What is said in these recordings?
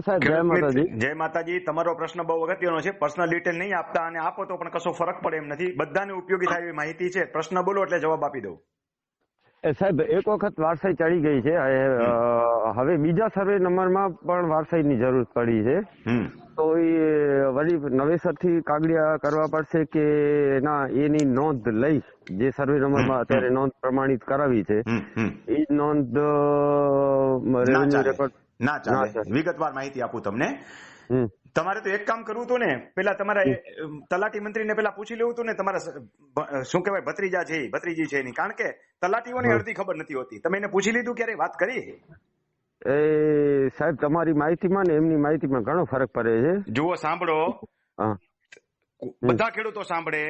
સાહેબ જય માતાજી. જય માતાજી. તમારો પ્રશ્ન બહુ અગત્યનો છે. પર્સનલ ડિટેલ નહીં આપતા અને આપો તો પણ કશો ફરક પડે એમ નથી. બધાને ઉપયોગી થાય એવી માહિતી છે. પ્રશ્ન બોલો એટલે જવાબ આપી દઉં. સાહેબ એક વખત વારસાઈ ચડી ગઈ છે. હવે, બીજા સર્વે નંબરમાં પણ વારસાઈની જરૂર પડી છે. તો એ વળી નવેસરથી કાગળિયા કરવા પડશે કે ના એની નોંધ લઈ જે સર્વે નંબરમાં અત્યારે નોંધ પ્રમાણિત કરાવી છે. એ નોંધ રેવન્યુ રેકોર્ડ ના ના ચાલે. વિગતવાર માહિતી આપું તમને. તમારે તો એક કામ કરવું હતું ને પેલા તમારા તલાટી મંત્રી મંત્રીને પેલા પૂછી લેવું હતું ને તમારા શું કહેવાય ભત્રીજા છે ભત્રીજી છે એની કારણ કે તલાટીઓને અડધી ખબર નથી હોતી. તમે એને પૂછી લીધું ક્યારે? વાત કરી? એ સાહેબ તમારી માહિતીમાં ને એમની માહિતીમાં ઘણો ફરક પડે છે. જુઓ સાંભળો. બધા ખેડૂતો સાંભળે.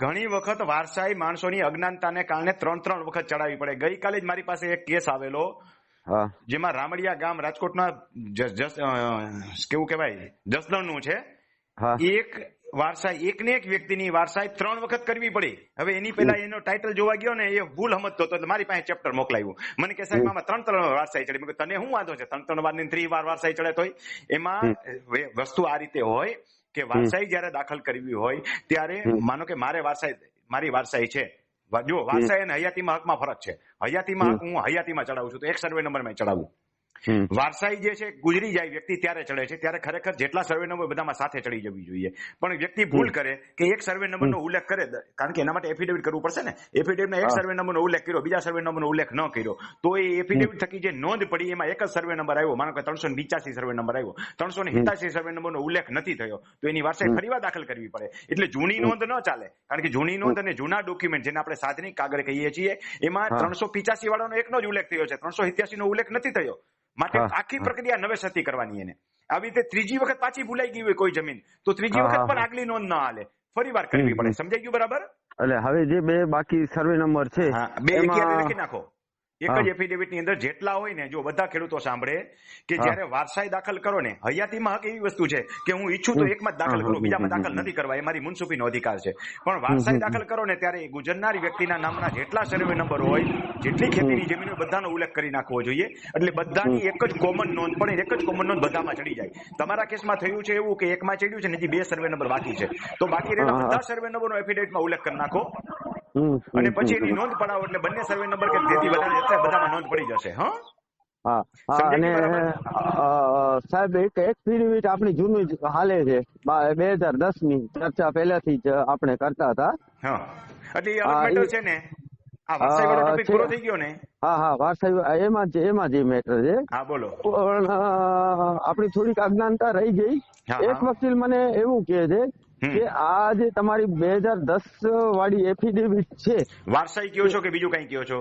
ઘણી વખત વારસાઈ માણસોની અજ્ઞાનતાને કારણે ત્રણ ત્રણ વખત ચડાવી પડે. ગઈકાલે જ મારી પાસે એક કેસ આવેલો. જેમાં રામડિયા ગામ રાજકોટના કેવું કેવાય કહેવાય? જસદણનું છે. એક વારસાઈ એક ને એક વ્યક્તિની વારસાઈ ત્રણ વખત કરવી પડી. હવે એની પેલા એનો ટાઇટલ જોવા ગયો ને એ ભૂલ સમજતો હતો મારી પાસે ચેપ્ટર મોકલાવ્યું મને કે સાહેબ આમાં ત્રણ ત્રણ વારસાઈ ચડી. તને શું વાંધો છે? ત્રણ ત્રણ વારની ત્રી વાર વારસાઈ ચડે તો એમાં વસ્તુ આ રીતે હોય કે વારસાઈ જયારે દાખલ કરવી હોય ત્યારે માનો કે મારે વારસાઈ મારી વારસાઈ છે. જો વારસાઈ અને હયાતીમાં હકમાં ફરક છે. હયાતીમાં હક હું હયાતીમાં ચડાવું છું તો એક સર્વે નંબર મેં ચડાવું. વારસાઈ જે છે ગુજરી જાય વ્યક્તિ ત્યારે ચડે છે ત્યારે ખરેખર જેટલા સર્વે નંબર બધામાં સાથે ચડી જવી જોઈએ. પણ વ્યક્તિ ભૂલ કરે કે એક સર્વે નંબરનો ઉલ્લેખ કરે કારણ કે એના માટે એફિડેવિટ કરવું પડશે ને. એફિડેવિટમાં એક. સર્વે નંબરનો ઉલ્લેખ કર્યો બીજા સર્વે નંબરનો ઉલ્લેખ ન કર્યો. તો એ એફિડેવિટ થકી જે નોંધ પડી એમાં એક જ સર્વે નંબર આવ્યો. માનો કે ત્રણસો ને સર્વે નંબર આવ્યો. ત્રણસો ને હિતાસી સર્વે નંબરનો ઉલ્લેખ નથી થયો. તો એની વારસાઈ ફરીવાર દાખલ કરવી પડે. એટલે જૂની નોંધ ન ચાલે. કારણ કે જૂની નોંધ અને જૂના ડોક્યુમેન્ટ જેને આપણે સાધનિક કાગળ કહીએ છીએ એમાં ત્રણસો પિચાસી વાળાનો એકનો જ ઉલ્લેખ થયો છે. ત્રણસો નો ઉલ્લેખ નથી થયો. માટે આખી પ્રક્રિયા નવેસરથી કરવાની એને. આવી રીતે ત્રીજી વખત પાછી ભૂલાઈ ગઈ હોય કોઈ જમીન તો ત્રીજી વખત પણ આગલી નોંધ ના હાલે. ફરી વાર કરવી પડે. સમજાઈ ગયું બરાબર? એટલે હવે જે બે બાકી સર્વે નંબર છે બે લખી નાખો. એક જ એફિડેવિટની અંદર જેટલા હોય ને જો બધા ખેડૂતો સાંભળે કે જયારે વારસાઈ દાખલ કરો ને હયાતીમાં હક એવી વસ્તુ છે કે હું ઈચ્છું તો. એકમાં જ દાખલ કરું બીજામાં દાખલ નથી કરવા એ મારી મુનસુફીનો અધિકાર છે. પણ વારસાઈ દાખલ કરો ને ત્યારે ગુજરનાર વ્યક્તિના નામના જેટલા સર્વે નંબર હોય જેટલી ખેતીની જમીન હોય બધાનો ઉલ્લેખ કરી નાખવો જોઈએ. એટલે બધાની એક જ કોમન નોંધ પણ એક જ કોમન નોંધ બધામાં ચડી જાય. તમારા કેસમાં થયું છે એવું કે એકમાં ચડ્યું છે ને હજી બે સર્વે નંબર બાકી છે. તો બાકી રહેલા. બધા સર્વે નંબરનો એફિડેવિટમાં ઉલ્લેખ કરી નાખો. અને પછી એની નોંધ પડાવો એટલે બંને સર્વે નંબર કે જેથી વધારે એટલે બધામાં નોંધ પડી જશે હા? હા અને સાહેબ એક એફિડેવિટ આપણી જૂની હાલે છે. બે હજાર દસની ચર્ચા પહેલાથી જ આપણે કરતા હતા. હા. એટલે એ છે ને આપણી થોડીક અજ્ઞાનતા રહી ગઈ. એક વકીલ મને એવું કે છે. કે આ જે તમારી બે હજાર દસ વાળી એફિડેવિટ છે વારસાઈ કયો છો કે બીજું કઈ કયો છો?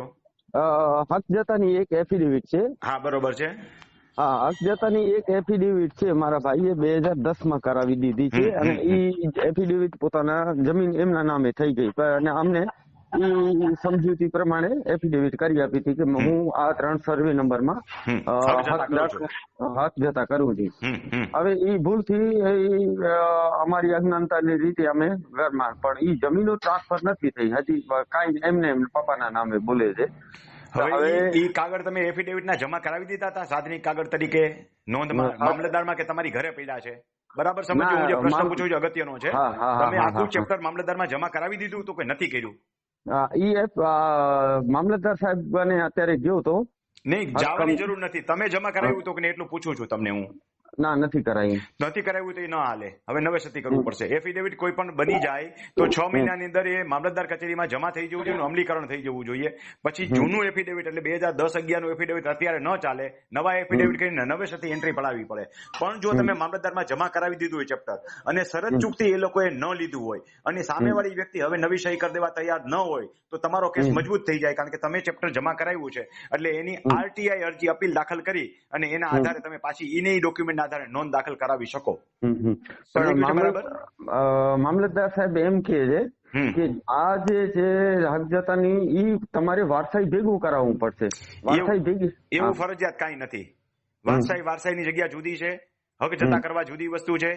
હક જતાની એક એફિડેવિટ છે. હા બરોબર છે. હા હક જતાની એક એફિડેવિટ છે મારા ભાઈએ બે હજાર દસમાં કરાવી દીધી છે અને એ એફિડેવિટ પોતાના જમીન એમના નામે થઈ ગઈ. પણ અને અમને સમજૂતી પ્રમાણે એફિડેવિટ કરી આપી હતી કે હું આ ત્રણ સર્વે નંબરમાં હાથ જતા હક કરું દાખલ- હક જતા કરું છું. હમ હમ. હવે ઈ ભૂલથી અમારી અજ્ઞાનતાની રીતે અમે ઘરમાં પણ ઈ જમીનો ટ્રાન્સફર નથી થઈ. હજી કાંઈ એમને એમ પપ્પાના નામે બોલે છે. હવે ઈ કાગળ તમે એફિડેવિટ ના જમા કરાવી દીધા હતા સાધનિક કાગળ તરીકે? નોંધમાં. મામલતદારમાં કે તમારી ઘરે પડ્યા છે? બરાબર? સમજો હું જે પ્રશ્ન પૂછું છું અગત્યનો છે. તમે આખું ચેપ્ટર મામલતદારમાં જમા કરાવી દીધું તો કે નથી કર્યું? એપ મામલતદાર સાહેબ અત્યારે ગયો તો. નહીં જવાની જરૂર નથી. તમે જમા કરાવ્યું તો કે એટલું પૂછું છું તમને હું. ના નથી કરાવી નથી કરાવ્યું તો એ ન હાલે. હવે નવેસરથી કરવું પડશે. એફિડેવિટ કોઈ પણ બની જાય તો છ મહિનાની અંદર એ મામલતદાર કચેરીમાં જમા થઈ જવું જોઈએ અમલીકરણ થઈ જવું જોઈએ. પછી જૂનું એફિડેવિટ એટલે બે હજાર દસ અગિયારનું એફિડેવિટ અત્યારે ન ચાલે. નવા એફિડેવિટ કરીને નવેસરથી એન્ટ્રી પડાવવી પડે. પણ જો તમે મામલતદારમાં જમા કરાવી દીધું હોય ચેપ્ટર અને શરત ચૂકથી એ લોકોએ ન લીધું હોય અને સામેવાળી વ્યક્તિ હવે નવી સહી કરી દેવા તૈયાર ન હોય તો તમારો કેસ મજબૂત થઈ જાય કારણ કે તમે ચેપ્ટર જમા કરાવ્યું છે. એટલે એની આરટીઆઈ અરજી અપીલ દાખલ કરી અને એના આધારે તમે પાછી ઈને ડોક્યુમેન્ટ આધારે નોંધ દાખલ કરાવી શકો. મામલતદાર સાહેબ એમ કે છે કે આ જે છે હકજતાની ઈ તમારે વારસાઈ ભેગું કરાવવું પડશે. વારસાઈ ભેગી એવું ફરજિયાત કાંઈ નથી. વારસાઈ વારસાઈની જગ્યા જુદી છે હક જતા કરવા જુદી વસ્તુ છે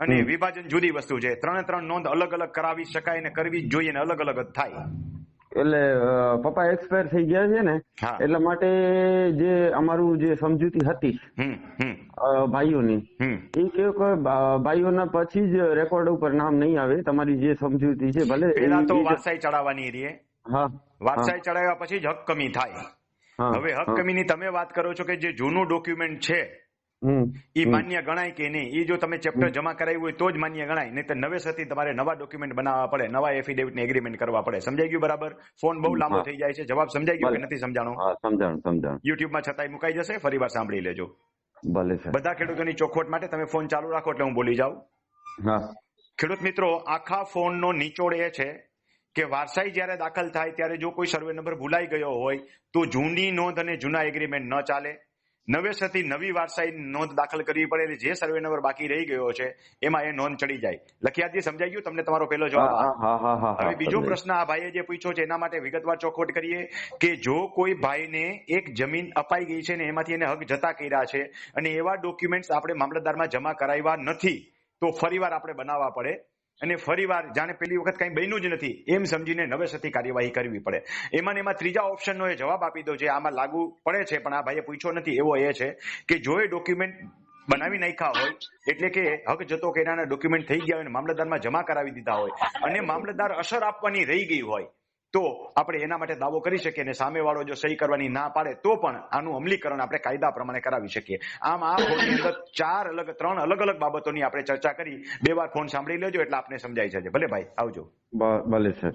અને વિભાજન જુદી વસ્તુ છે. ત્રણે ત્રણ નોંધ અલગ અલગ કરાવી શકાય ને કરવી જ જોઈએ ને અલગ અલગ જ થાય. એટલે પપ્પા એક્સપાયર થઈ ગયા છે ને એટલા માટે જે અમારું જે સમજૂતી હતી ભાઈઓની એ કે ભાઈઓના પછી જ રેકોર્ડ ઉપર નામ નહીં આવે તમારી જે સમજૂતી છે ભલે એના તો વારસાઈ ચડાવવાની રીએ. હા વારસાઈ ચડાવ્યા પછી જ હક કમી થાય હવે હક કમીની તમે વાત કરો છો કે જે જૂનું ડોક્યુમેન્ટ છે એ. માન્ય ગણાય કે નહીં. એ જો તમે ચેપ્ટર જમા કરાવ્યું હોય તો જ માન્ય ગણાય. નહીં તો નવેસરથી તમારે નવા ડોક્યુમેન્ટ બનાવવા પડે નવા એફિડેવિટ એગ્રીમેન્ટ કરવા પડે. સમજાઈ ગયું બરાબર? ફોન બહુ લાંબો થઈ જાય છે. જવાબ સમજાઈ ગયો કે નથી સમજાણો? સમજાણું સમજાણું. યુટ્યુબમાં છતાંય મુકાઈ જશે? ફરી વાર સાંભળી લેજો. ભલે બધા ખેડૂતોની ચોખવટ માટે તમે ફોન ચાલુ રાખો એટલે હું બોલી જાઉં. હા. ખેડૂત મિત્રો આખા ફોનનો નીચોડ એ છે કે વારસાઈ જ્યારે દાખલ થાય ત્યારે જો કોઈ સર્વે નંબર ભૂલાઈ ગયો હોય તો જૂની નોંધ અને જૂના એગ્રીમેન્ટ ન ચાલે. નવેસરથી નવી વારસાઈ નોંધ દાખલ કરવી પડે એટલે જે સર્વે નંબર બાકી રહી ગયો છે એમાં એ નોંધ ચડી જાય. લખિયાતજી સમજાઈ ગયું તમને તમારો પહેલો જવાબ? હવે બીજો પ્રશ્ન આ ભાઈએ જે પૂછ્યો છે એના માટે વિગતવાર ચોખવટ કરીએ કે જો કોઈ ભાઈને એક જમીન અપાઈ ગઈ છે ને એમાંથી એને હક જતા કર્યા છે અને એવા ડોક્યુમેન્ટ્સ આપણે મામલતદારમાં જમા કરાવ્યા નથી તો ફરીવાર આપણે બનાવવા પડે. અને ફરીવાર જાણે પેલી વખત કઈ બન્યું જ નથી, એમ સમજીને નવેસરથી કાર્યવાહી કરવી પડે. એમાં એમાં ત્રીજા ઓપ્શનનો એ જવાબ આપી દો જે આમાં લાગુ પડે છે, પણ આ ભાઈએ પૂછ્યો નથી, એવો એ છે કે જો એ ડોક્યુમેન્ટ બનાવી નાખ્યા હોય, એટલે કે હક જતો કર્યાના ડોક્યુમેન્ટ થઈ ગયા હોય મામલતદારમાં જમા કરાવી દીધા હોય, અને મામલતદાર અસર આપવાની રહી ગઈ હોય તો આપણે એના માટે દાવો કરી શકીએ અને સામેવાળો જો સહી કરવાની ના પાડે, તો પણ આનું અમલીકરણ આપણે કાયદા પ્રમાણે કરાવી શકીએ. આમ આ ફોનની ચાર અલગ, ત્રણ અલગ અલગ બાબતોની આપણે ચર્ચા કરી. બે વાર ફોન સાંભળી લેજો, એટલે આપને સમજાઈ જશે. ભલે ભાઈ, આવજો. ભલે, સર.